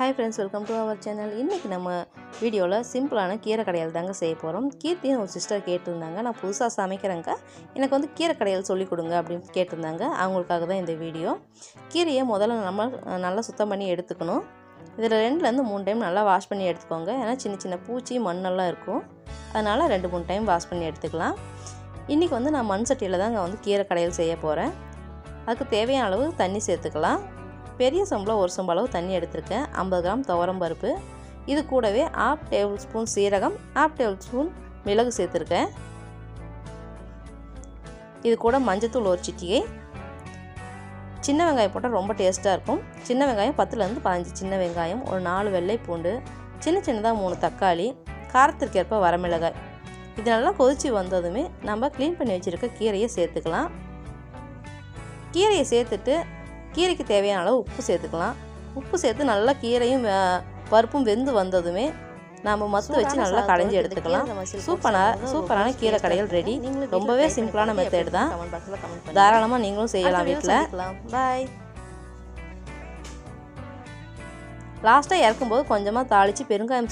Hi friends welcome to our channel இன்றைக்கி நம்ம வீடியோவில் சிம்பிளான கீரை கடையல் தாங்க செய்ய போகிறோம் கீர்த்தின்னு ஒரு சிஸ்டர் கேட்டிருந்தாங்க. நான் புதுசாக சமைக்கிறேங்க. எனக்கு வந்து கீரை கடையல் சொல்லிக் கொடுங்க அப்படின்னு கேட்டிருந்தாங்க. அவங்களுக்காக தான் இந்த வீடியோ. கீரையை முதல்ல நம்ம நல்லா சுத்தம் பண்ணி எடுத்துக்கணும். இதில் ரெண்டுலேருந்து மூணு டைம் நல்லா வாஷ் பண்ணி எடுத்துக்கோங்க. ஏன்னா சின்ன சின்ன பூச்சி மண்ணெல்லாம் இருக்கும். அதனால் ரெண்டு மூணு டைம் வாஷ் பண்ணி எடுத்துக்கலாம். இன்றைக்கி வந்து நான் மண் சட்டியில் தாங்க வந்து கீரை கடையல் செய்ய போகிறேன் அதுக்கு தேவையான அளவு தண்ணி சேர்த்துக்கலாம். பெரிய சம்பளம் ஒரு சம்பளவு தண்ணி எடுத்திருக்கேன் ஐம்பது கிராம் துவரம் பருப்பு. இது கூடவே ஆஃப் டேபிள் ஸ்பூன் சீரகம் ஆஃப் டேபிள் ஸ்பூன் மிளகு சேர்த்துருக்கேன். இது கூட மஞ்சத்தூள் ஒரு சிட்டிகை. சின்ன வெங்காயம் போட்டால் ரொம்ப டேஸ்ட்டாக இருக்கும். சின்ன வெங்காயம் பத்துலேருந்து பதினஞ்சு சின்ன வெங்காயம் ஒரு நாலு வெள்ளை பூண்டு சின்ன சின்னதாக மூணு தக்காளி காரத்திற்கேற்ப வரமிளகாய். இது நல்லா கொதித்து வந்ததுமே நம்ம க்ளீன் பண்ணி வச்சுருக்க கீரையை சேர்த்துக்கலாம். கீரையை சேர்த்துட்டு கீரைக்கு தேவையான அளவு உப்பு சேர்த்துக்கலாம். உப்பு சேர்த்து நல்லா கீரையும் பருப்பும் வெந்து வந்ததுமே நம்ம மத்து வச்சு நல்லா கடைஞ்சி எடுத்துக்கலாம். சூப்பரான சூப்பரான கீரை கடைகள் ரெடி ரொம்பவே சிம்பிளான மெத்தட் தான். தாராளமாக நீங்களும் செய்யலாம் வீட்டில் பாய் லாஸ்ட்டாக இறக்கும்போது கொஞ்சமாக தாளித்து பெருங்காயம்